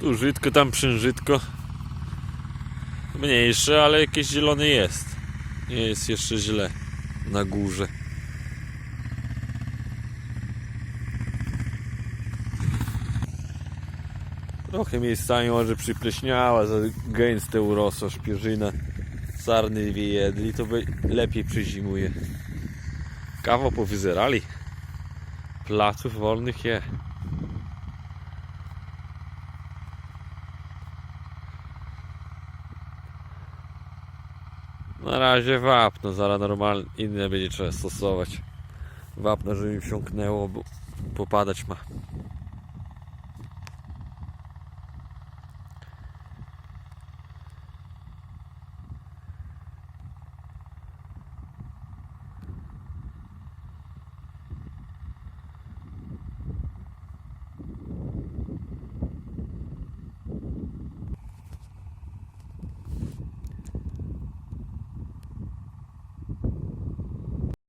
Tu żytko, tam przężytko. Mniejsze, ale jakieś zielone jest. Nie jest jeszcze źle na górze. Trochę miejscami może przypleśniała, za gęste urosła szpierzyna. Sarny wyjedli, to by lepiej przyzimuje. Kawał powyzerali. Placów wolnych je. Na razie wapno, zaraz normalnie inne będzie trzeba stosować. Wapno, żeby mi wsiąknęło, bo popadać ma.